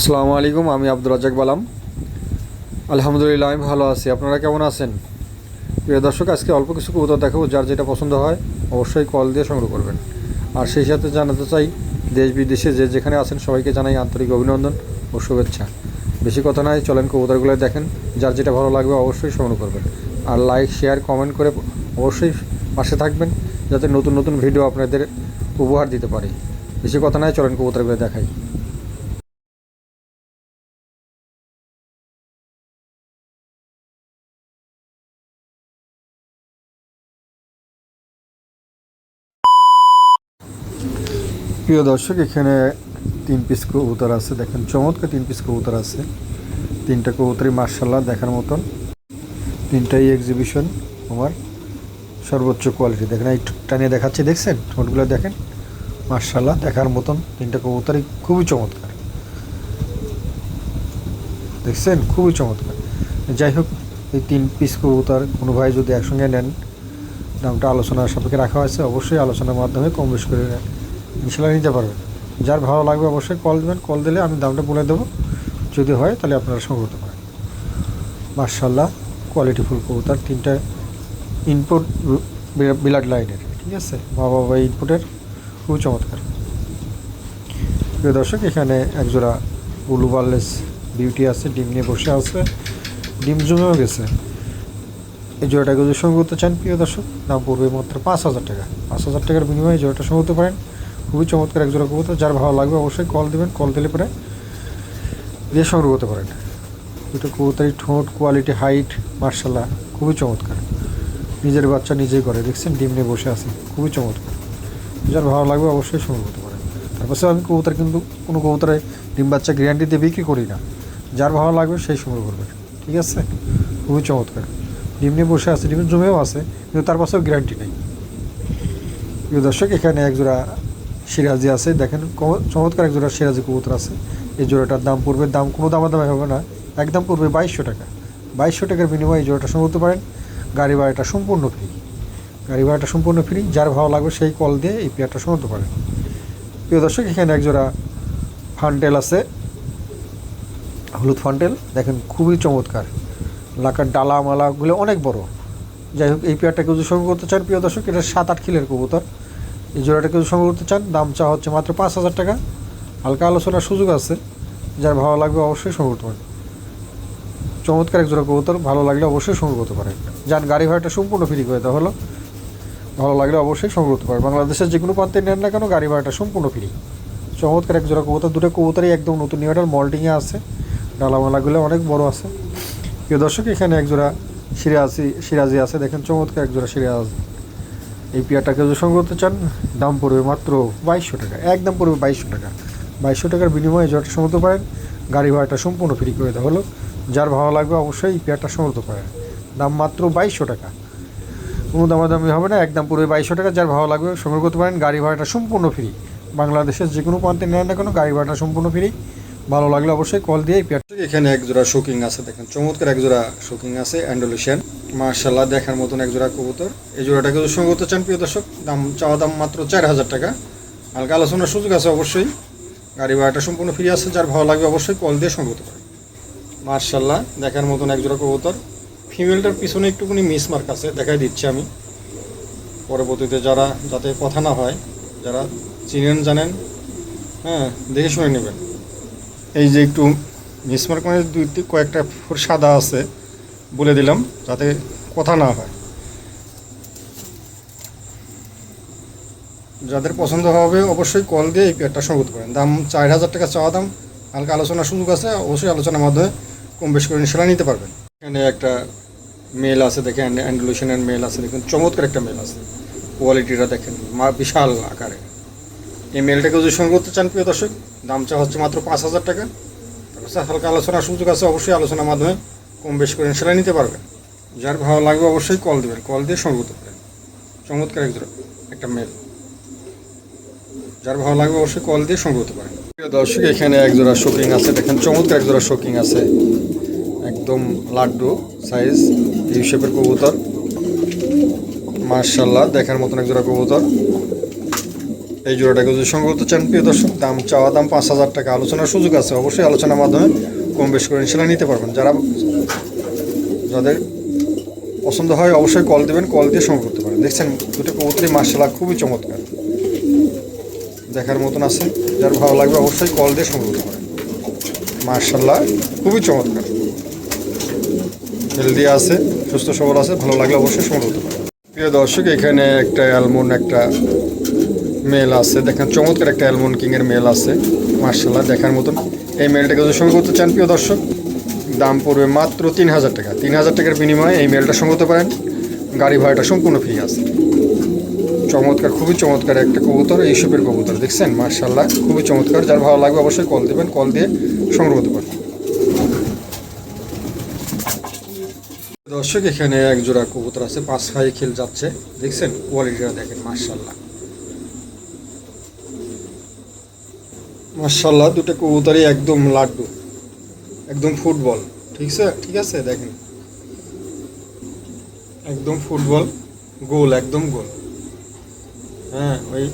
আসসালামু আলাইকুম, আমি আব্দুর রাজাক বালাম। আলহামদুলিল্লাহ, আমি ভালো আছি। আপনারা কেমন আছেন? প্রিয় দর্শক, আজকে অল্প কিছু কবুতর দেখাবো, যার যেটা পছন্দ হয়, অবশ্যই কল দিয়ে সংগ্রহ করবেন। আর সেই সাথে জানাতে চাই, দেশ বিদেশে যে যেখানে আছেন, সবাইকে জানাই আন্তরিক অভিনন্দন ও শুভেচ্ছা। বেশি কথা নয়, চলেন কবুতরগুলো দেখেন, যার যেটা ভালো লাগবে, অবশ্যই সংগ্রহ করবেন। আর লাইক শেয়ার কমেন্ট করে অবশ্যই পাশে থাকবেন, যাতে নতুন নতুন ভিডিও আপনাদের উপহার দিতে পারি। বেশি কথা নয়, চলেন কবুতরগুলো দেখাই। প্রিয় দর্শক, এখানে তিন পিস কবুতর আছে। দেখেন, চমৎকার তিন পিস কবুতর আছে। তিনটা কবুতরই মার্শাল্লাহ দেখার মতন। তিনটাই এক্সিবিশন আমার সর্বোচ্চ কোয়ালিটি দেখেন এই টানিয়ে দেখাচ্ছি, দেখছেন? ঠোঁটগুলো দেখেন মার্শাল্লাহ দেখার মতন তিনটা কবুতরই খুবই চমৎকার। দেখছেন? খুবই চমৎকার। যাই হোক, এই তিন পিস কবুতর, কোনো ভাই যদি একসঙ্গে নেন দামটা আলোচনার সাপেক্ষে রাখা হয়েছে, অবশ্যই আলোচনার মাধ্যমে কম বেশ করে ইনশাল্লাহ নিতে পারবেন। যার ভালো লাগবে অবশ্যই কল দেবেন। কল দিলে আমি দামটা বলে দেবো। যদি হয় তাহলে আপনারা সংগ্রহ করতে পারেন। মার্শাল্লাহ কোয়ালিটিফুল কবুতর। তিনটা ইনপুট বিলাড লাইনের ঠিক আছে? মা বাবা ইনপুটের খুব চমৎকার। প্রিয় দর্শক, এখানে একজোড়া উলু বার্লেস বিউটি আছে, ডিম নিয়ে বসে আছে। ডিম জমেও গেছে। এই জোড়াটাকে যদি সঙ্গে করতে চান, প্রিয় দর্শক, দাম পড়বে মাত্র পাঁচ হাজার টাকা। পাঁচ হাজার টাকার বিনিময়ে জোড়াটা সঙ্গে করতে পারেন। খুবই চমৎকার এক জোড়া কবুতর, যার ভালো লাগবে অবশ্যই কল দেবেন কল দিলে পরে দিয়ে সংগ্রহ করতে পারেন। দুটো কবুতরের ঠোঁট কোয়ালিটি হাইট মার্শাল্লাহ, খুবই চমৎকার। নিজের বাচ্চা নিজেই করে, দেখছেন? ডিম নিয়ে বসে আছে, খুবই চমৎকার। যার ভালো লাগবে অবশ্যই সংগ্রহ করতে পারেন। তারপর আমি কবুতর কিন্তু কোনো কবুতরে ডিম বাচ্চা গ্যারান্টি দিয়ে বিক্রি করি না। যার ভালো লাগবে সেই সংগ্রহ করবে। ঠিক আছে? খুবই চমৎকার। ডিম নিয়ে বসে আছে, ডিমের জমেও আছে, কিন্তু তার পাশেও গ্যারান্টি নেই। প্রিয় দর্শক, এখানে এক জোড়া সিরাজি আছে। দেখেন চমৎকার এক জোড়া সিরাজি কবুতর আছে। এই জোড়াটার দাম পড়বে, দাম কোনো দামাদামি হবে না। একদম পড়বে বাইশশো টাকা। বাইশশো টাকার বিনিময়ে এই জোড়াটা সংগ্রহ পারেন। গাড়ি ভাড়াটা সম্পূর্ণ ফ্রি গাড়ি ভাড়াটা সম্পূর্ণ ফ্রি যার ভালো লাগবে সেই কল দিয়ে এই পেয়ারটা করতে পারেন। প্রিয় দর্শক, এখানে এক জোড়া ফান্টেল আছে। হলুদ ফান্টেল। দেখেন, খুবই চমৎকার। লাকার ডালা মালাগুলো অনেক বড়। যাই হোক, এই পেয়ারটা কেউ যদি সংগ্রহ করতে চান, প্রিয় দর্শক, এটা সাত আট কিলের কবুতর। এই জোড়াটা কেউ সংগ্রহ করতে চান, দাম চা হচ্ছে মাত্র পাঁচ হাজার টাকা। হালকা আলোচনার সুযোগ আছে, যার ভালো লাগবে অবশ্যই সংগ্রহ করতে পারেন। চমৎকার এক জোড়া কবুতর, ভালো লাগলে অবশ্যই সংগ্রহ করতে পারেন। যান গাড়ি ভাড়াটা সম্পূর্ণ ফ্রি করে দেওয়া হলো, ভালো লাগলে অবশ্যই সংগ্রহ করতে পারেন। বাংলাদেশের যে কোনো প্রান্তে নেন না কেন, গাড়ি ভাড়াটা সম্পূর্ণ ফ্রি চমৎকার এক জোড়া কবুতর, দুটো কবুতরই একদম নতুন নিউটার মল্টিংয়ে আছে। ডালামালাগুলো অনেক বড় আছে। প্রিয় দর্শক, এখানে এক জোড়া সিরাজি সিরাজি আছে। দেখেন চমৎকার এক জোড়া সিরাজ। এই পেয়ারটাকে যদি সংগ্রহ করতে চান, দাম পড়বে মাত্র বাইশশো টাকা, একদম পড়বে বাইশশো টাকা। বাইশশো টাকার বিনিময়ে সংগ্রহ করতে পারেন, গাড়ি ভাড়াটা সম্পূর্ণ ফ্রি করে দেওয়া হলো। যার ভালো লাগবে অবশ্যই এই পেয়ারটা সংগ্রহ পারেন। দাম মাত্র বাইশশো টাকা। কোনো দামাদামি হবে না, একদম পড়বে বাইশশো টাকা। যার ভালো লাগবে সংগ্রহ করতে পারেন, গাড়ি ভাড়াটা সম্পূর্ণ ফ্রি বাংলাদেশের যে কোনো প্রান্তে নেন না কোনো, গাড়ি ভাড়াটা সম্পূর্ণ ফ্রি ভালো লাগলে অবশ্যই কল দিয়ে এখানে এক জোড়া শোকিং আছে, দেখেন, চমৎকার এক জোড়া শোকিং আছে অ্যান্ডোলেশিয়ান মার্শাল্লাহ দেখার মতন এক জোড়া কবুতর। এই জোড়াটাকে সংগ্রহ করতে চান, প্রিয় দর্শক, দাম, চাওয়া দাম মাত্র চার হাজার টাকা। হালকা আলোচনার সুযোগ আছে অবশ্যই। গাড়ি ভাড়াটা সম্পূর্ণ ফ্রি আছে, যার ভালো লাগবে অবশ্যই কল দিয়ে সংগ্রহ করতে পারেন। মার্শাল্লাহ দেখার মতন এক জোড়া কবুতর। ফিমেলটার পিছনে একটুখানি মিস মার্ক আছে, দেখাই দিচ্ছি আমি। পরবর্তীতে যারা যাতে কথা না হয়, যারা চিনেন, জানেন হ্যাঁ দেখে শুনে নেবেন। এই যে একটু মিসমার্ক মানে দুই কয়েকটা ফুট সাদা আছে, বলে দিলাম, যাতে কথা না হয়। যাদের পছন্দ হবে, অবশ্যই কল দিয়ে এই পেয়ারটা সংগ্রহ করেন দাম চার হাজার টাকা চাওয়া দাম, হালকা আলোচনার সুযোগ আছে, অবশ্যই আলোচনার মাধ্যমে কম বেশি করে ইনশাল্লাহ নিতে পারবেন। এখানে একটা মেল আছে, দেখেন অ্যান্ডুলেশনের মেল আছে, দেখুন, চমৎকার একটা মেল আছে। কোয়ালিটিটা দেখেন বিশাল আকারে। এই মেলটাকে যদি সংগ্রহ করতে চান, প্রিয় দর্শক দামটা হচ্ছে মাত্র পাঁচ হাজার টাকা। তারপর হালকা আলোচনার সুযোগ আছে, অবশ্যই আলোচনার মাধ্যমে কম বেশি করে ইনশাল্লাহ নিতে পারবেন। যার ভালো লাগবে অবশ্যই কল দেবেন, কল দিয়ে সংগ্রহ করতে পারেন। চমৎকার এক একটা মেল যার ভালো লাগবে অবশ্যই কল দিয়ে সংগ্রহ করতে পারেন। প্রিয় দর্শক, এখানে এক জোড়া শোকিং আছে, দেখেন চমৎকার এক জোড়া শোকিং আছে। একদম লাড্ডু সাইজ এই শেপের কবুতর। মার্শাল্লাহ দেখার মতন এক জোড়া কবুতর। এই জোড়াটাকে যদি সংগ্রহ করতে চান, প্রিয় দর্শক, দাম চাওয়া দাম পাঁচ হাজার টাকা। আলোচনার সুযোগ আছে, অবশ্যই আলোচনার মাধ্যমে কম বেশ করে ইনশাল্লাহ নিতে পারবেন। যারা যাদের পছন্দ হয়, অবশ্যই কল দেবেন কল দিয়ে সংগ্রহ করতে পারেন। দেখছেন, দুটো কবুতরি মার্শাল্লাহ খুবই চমৎকার। দেখার মতন আছে, যার ভালো লাগবে অবশ্যই কল দিয়ে সংগ্রহ করতে পারেন। মার্শাল্লাহ খুবই চমৎকার। হেলদি আছে, সুস্থ সবল আছে, ভালো লাগলে অবশ্যই সংগ্রহ করতে পারেন। প্রিয় দর্শক, এখানে একটা অ্যালমন্ড একটা মেল আছে, দেখেন। চমৎকার একটা অ্যালমন কিংয়ের মেল আছে, মার্শাল্লাহ, দেখার মতন। এই মেলটাকে যদি সংগ্রহ করতে চান, প্রিয় দর্শক, দাম পড়বে মাত্র তিন হাজার টাকা। তিন হাজার টাকার বিনিময়ে এই মেলটা সংগ্রহ করতে পারেন। গাড়ি ভাড়াটা সম্পূর্ণ ফ্রি আছে। চমৎকার, খুবই চমৎকার একটা কবুতর, এই সুপের কবুতর, দেখছেন? মার্শাল্লাহ, খুবই চমৎকার। যার ভালো লাগবে অবশ্যই কল দেবেন কল দিয়ে সংগ্রহ করতে পারেন। দর্শক, এখানে এক জোড়া কবুতর আছে, পাঁচ ফাই খেল যাচ্ছে। দেখছেন? কোয়ালিটিটা দেখেন, মার্শাল্লাহ। মার্শাল্লাহ দুটো কবুতরই একদম লাড্ডু। একদম ফুটবল। ঠিক আছে? ঠিক আছে, দেখেন। একদম ফুটবল, গোল, একদম গোল। হ্যাঁ ওই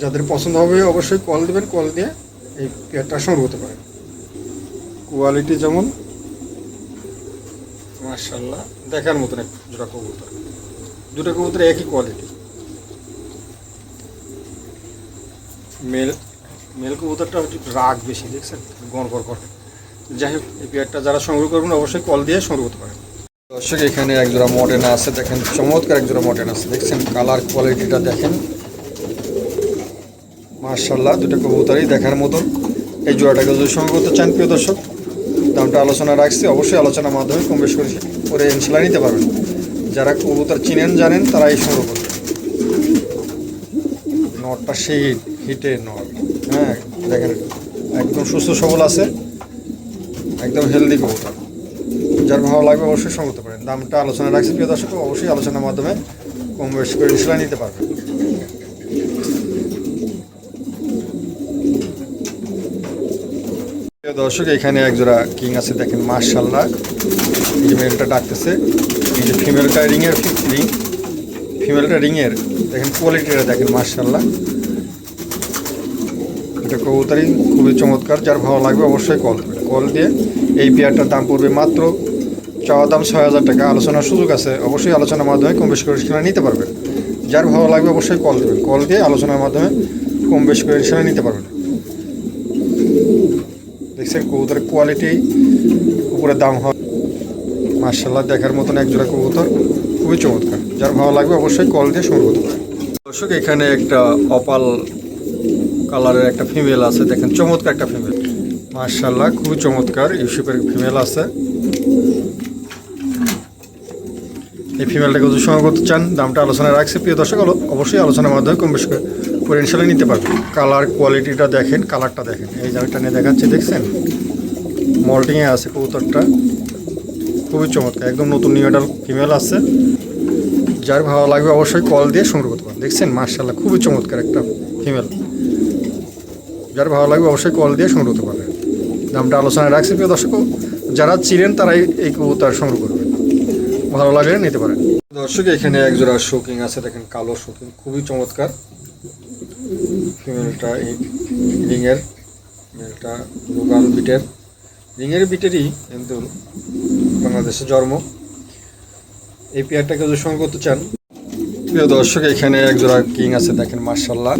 যাদের পছন্দ হবে অবশ্যই কল দেবেন কল দিয়ে এই পেয়ারটা সংগ্রহ করতে পারেন। কোয়ালিটি যেমন মার্শাল্লাহ দেখার মতন এক দুটা কবুতর। দুটো কবুতর একই কোয়ালিটি মেল মেল কবুতরটা হচ্ছে রাগ বেশি, দেখছেন? গড় গড় করে। যাই হোক, এই পেয়ারটা যারা সংগ্রহ করবেন, অবশ্যই কল দিয়ে সংগ্রহ করতে পারেন। দর্শক, এখানে এক জোড়া মডেন আছে, দেখেন, চমৎকার এক জোড়া মডেন আছে, দেখছেন? কালার কোয়ালিটিটা দেখেন। মার্শাল্লাহ দুটো কবুতরই দেখার মতন। এই জোড়াটাকে যদি সংগ্রহ করতে চান, প্রিয় দর্শক, দামটা আলোচনা রাখছি। অবশ্যই আলোচনার মাধ্যমে কম বেশ করে করে নিতে পারবেন। যারা কবুতর চিনেন, জানেন তারা এই সংগ্রহ করবেন। নটটা সেই হিটে নট হ্যাঁ দেখেন, একদম সুস্থ সবল আছে, একদম হেলদি কবুতর যার ভালো লাগবে অবশ্যই করতে পারেন। দামটা আলোচনা রাখছি, প্রিয় দর্শক, অবশ্যই আলোচনার মাধ্যমে কম বেশি করে ইনশাল্লাহ নিতে পারবেন। দর্শক, এখানে এক জোড়া কিং আছে, দেখেন মার্শাল্লাহ ফিমেলটা ডাকতেছে, এই যে ফিমেলটা রিংয়ের রিং ফিমেলটা রিংয়ের দেখেন কোয়ালিটিটা দেখেন মার্শাল্লাহ এটা কবুতারি খুবই চমৎকার, যার ভালো লাগবে অবশ্যই কল। কল দিয়ে এই পেয়ারটার দাম পড়বে মাত্র চাওয়া দাম ছয় হাজার টাকা। আলোচনার সুযোগ আছে, অবশ্যই আলোচনার মাধ্যমে কম বেশি করে নিতে পারবেন। যার ভালো লাগবে অবশ্যই কল দেবেন। কল দিয়ে আলোচনার মাধ্যমে কম বেশি করে সেখানে নিতে পারবেন। দেখছেন, কবুতরের কোয়ালিটি উপরে দাম হয়। মার্শাল্লাহ দেখার মতন এক জোড়া কবুতর, খুবই চমৎকার। যার ভালো লাগবে অবশ্যই কল দিয়ে সংগ্রহ দর্শক, এখানে একটা অপাল কালারের একটা ফিমেল আছে, দেখেন চমৎকার একটা ফিমেল মার্শাল্লাহ খুবই চমৎকার, ইউসুফের ফিমেল আছে। এই ফিমেলটাকে যদি সংগ্রহ করতে চান, দামটা আলোচনা রাখছে। প্রিয় দর্শক অবশ্যই আলোচনার মাধ্যমে কম বেশি করে ইনশাল্লাহ নিতে পারবেন। কালার কোয়ালিটিটা দেখেন, কালারটা দেখেন। এই জায়গাটা নিয়ে দেখাচ্ছে, দেখছেন? মল্টিংয়ে আছে কবুতরটা। খুবই চমৎকার, একদম নতুন নিউ অর্ডার ফিমেল আছে। যার ভালো লাগবে অবশ্যই কল দিয়ে সংগ্রহ করতে পারেন। দেখছেন? মার্শাল্লাহ খুবই চমৎকার একটা ফিমেল যার ভালো লাগবে অবশ্যই কল দিয়ে সংগ্রহ করতে পারবেন দামটা আলোচনায় রাখছি, প্রিয় দর্শক, যারা চিনেন তারাই এই কবুতর সংগ্রহ করবেন। ভালো লাগলে নিতে পারেন। দর্শক, এখানে এক জোড়া শোকিং আছে, দেখেন কালো শোকিং খুবই চমৎকার। ফিমেলটা এই রিংয়ের মেলটা লোকাল বিটের। রিংয়ের বিটেরই কিন্তু বাংলাদেশে জন্ম। এই পেয়ারটাকে যদি সঙ্গে করতে চান, প্রিয় দর্শক, এখানে এক জোড়া কিং আছে, দেখেন মার্শাল্লাহ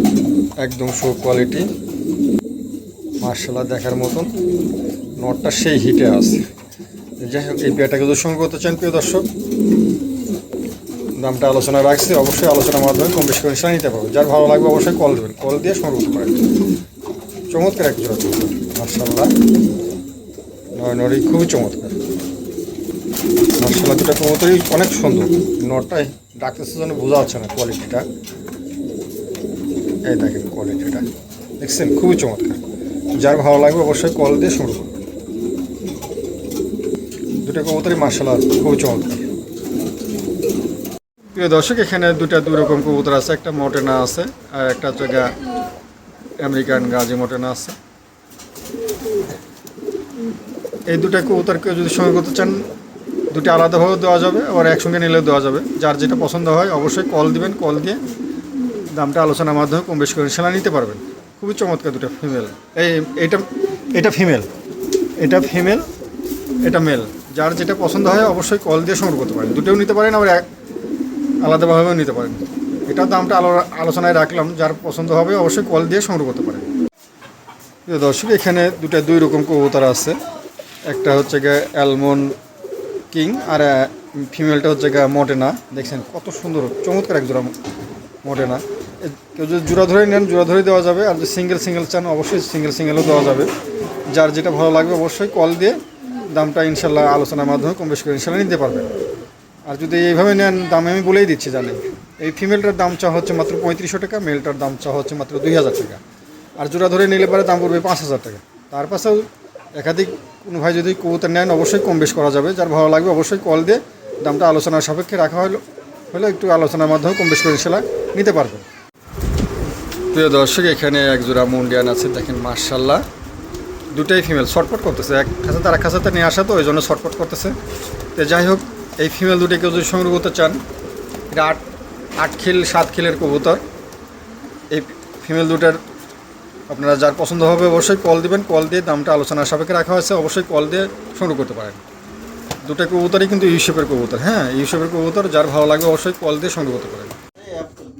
একদম শো কোয়ালিটি মার্শাল্লাহ দেখার মতন। নটটা সেই হিটে আছে। যাই হোক, এই পেয়ারটাকে যদি সঙ্গে করতে চান, প্রিয় দর্শক, দামটা আলোচনা রাখছি। অবশ্যই আলোচনার মাধ্যমে কম বেশি করে নিতে পারব। যার ভালো লাগবে অবশ্যই কল দেবেন। কল দিয়ে সংগ্রহ করতে পারেন চমৎকার এক জোড়া মার্শাল্লাহ। নয় নড়ি খুবই চমৎকার। মার্শাল্লাহ, দুটা কবুতরই অনেক সুন্দর। নটটাই ডাকতেছে জন্য বোঝা যাচ্ছে না কোয়ালিটিটা এই দেখেন কোয়ালিটিটা দেখছেন? খুবই চমৎকার। যার ভালো লাগবে অবশ্যই কল দিয়ে শুরু করবেন দুটো কবুতরই মার্শাল্লাহ খুবই চমৎকার। প্রিয় দর্শক, এখানে দুটা দুই রকম কবুতর আছে। একটা মটেনা আছে আর একটা জায়গা আমেরিকান গাজি মটেনা আছে। এই দুটা কবুতর কেউ যদি সঙ্গে করতে চান, দুটি আলাদাভাবেও দেওয়া যাবে আবার একসঙ্গে নিলেও দেওয়া যাবে। যার যেটা পছন্দ হয়, অবশ্যই কল দিবেন, কল দিয়ে দামটা আলোচনার মাধ্যমে কম বেশি করে সেলা নিতে পারবেন। খুবই চমৎকার দুটো ফিমেল এই এটা এটা ফিমেল এটা ফিমেল এটা মেল যার যেটা পছন্দ হয় অবশ্যই কল দিয়ে সংগ্রহ করতে পারেন। দুটোও নিতে পারেন, আবার এক আলাদাভাবেও নিতে পারেন। এটার দামটা আলো- আলোচনায় রাখলাম। যার পছন্দ হবে অবশ্যই কল দিয়ে সংগ্রহ করতে পারেন। দর্শক, এখানে দুটো দুই রকম কবুতর আছে। একটা হচ্ছে গিয়ে অ্যালমন কিং আর ফিমেলটা হচ্ছে গিয়ে মটেনা দেখছেন কত সুন্দর, চমৎকার এক জোড়া মটেনা কেউ যদি জোড়া ধরে নেন, জোড়া ধরে দেওয়া যাবে। আর যদি সিঙ্গেল সিঙ্গেল চান, অবশ্যই সিঙ্গেল সিঙ্গেলও দেওয়া যাবে। যার যেটা ভালো লাগবে, অবশ্যই কল দিয়ে দামটা ইনশাল্লাহ আলোচনার মাধ্যমে কম বেশি করে ইনশাল্লাহ নিতে পারবেন। আর যদি এইভাবে নেন, দামে আমি বলেই দিচ্ছি জানেন, এই ফিমেলটার দাম চা হচ্ছে মাত্র পঁয়ত্রিশশো টাকা মেলটার দাম চা হচ্ছে মাত্র দুই হাজার টাকা। আর জোড়া ধরে নিলে পরে দাম পড়বে পাঁচ হাজার টাকা। তার পাশেও একাধিক কোনো ভাই যদি কবুতর নেন, অবশ্যই কম বেশ করা যাবে। যার ভালো লাগবে, অবশ্যই কল দিয়ে দামটা আলোচনার সাপেক্ষে রাখা হলো, হলে একটু আলোচনার মাধ্যমে কম বেশ করে সেলা নিতে পারবেন। প্রিয় দর্শক, এখানে এক জোড়া মুন্ডিয়ান আছে, দেখেন মার্শাল্লাহ দুটাই ফিমেল শর্টপট করতেছে। এক খাঁচাতে আর এক খাঁচাতে নিয়ে আসা তো, ওই জন্য শর্টপট করতেছে। তো যাই হোক, এই ফিমেল দুটো কেউ যদি সংগ্রহ করতে চান, এটা আট আট খিল, সাত খিলের কবুতর। এই ফিমেল দুটার আপনারা যার পছন্দ হবে অবশ্যই কল দিবেন। কল দিয়ে দামটা আলোচনা সাপেক্ষে রাখা হয়েছে, অবশ্যই কল দিয়ে সংগ্রহ করতে পারেন। দুটো কবুতরই কিন্তু ইউসেপের কবুতর হ্যাঁ ইউসেপের কবুতর, যার ভালো লাগবে অবশ্যই কল দিয়ে সংগ্রহ করতে পারেন।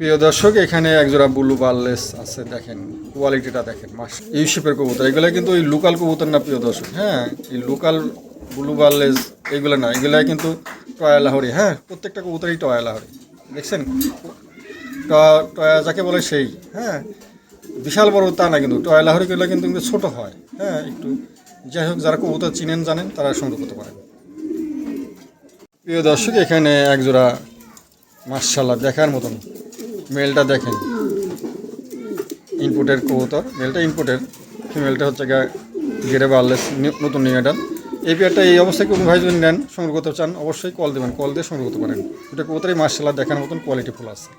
প্রিয় দর্শক, এখানে একজোড়া ব্লু বার্লেস আছে, দেখেন কোয়ালিটিটা দেখেন মাস ইউসেপের কবুতর, এগুলো কিন্তু ওই লোকাল কবুতর না, প্রিয় দর্শক হ্যাঁ? এই লোকাল ব্লু বার্লেস এইগুলো না, এগুলো কিন্তু টয়া লাহরি হ্যাঁ? প্রত্যেকটা কবুতরই টয়া লাহরি, দেখছেন? টয়া যাকে বলে সেই হ্যাঁ? বিশাল বড় তা না কিন্তু, টয়া লাহরিগুলো কিন্তু কিন্তু ছোটো হয় হ্যাঁ? একটু যাই হোক, যারা কবুতর চিনেন, জানেন, তারা সংগ্রহ করতে পারেন। প্রিয় দর্শক, এখানে একজোড়া মার্শাল্লাহ দেখার মতন মেলটা দেখেন। ইনপুটের কবুতর। মেলটা ইনপুটের ফিমেলটা হচ্ছে গেড়ে বাড়লেস নতুন নিউ মেডাল এই পেয়ারটা এই অবস্থায় কোনো ভাই যদি নেন, সংগ্রহ করতে চান, অবশ্যই কল দেবেন। কল দিয়ে সংগ্রহ করতে পারেন। দুটো কবুতরই মার্শাল্লাহ দেখার মতন কোয়ালিটি ফুল আছে।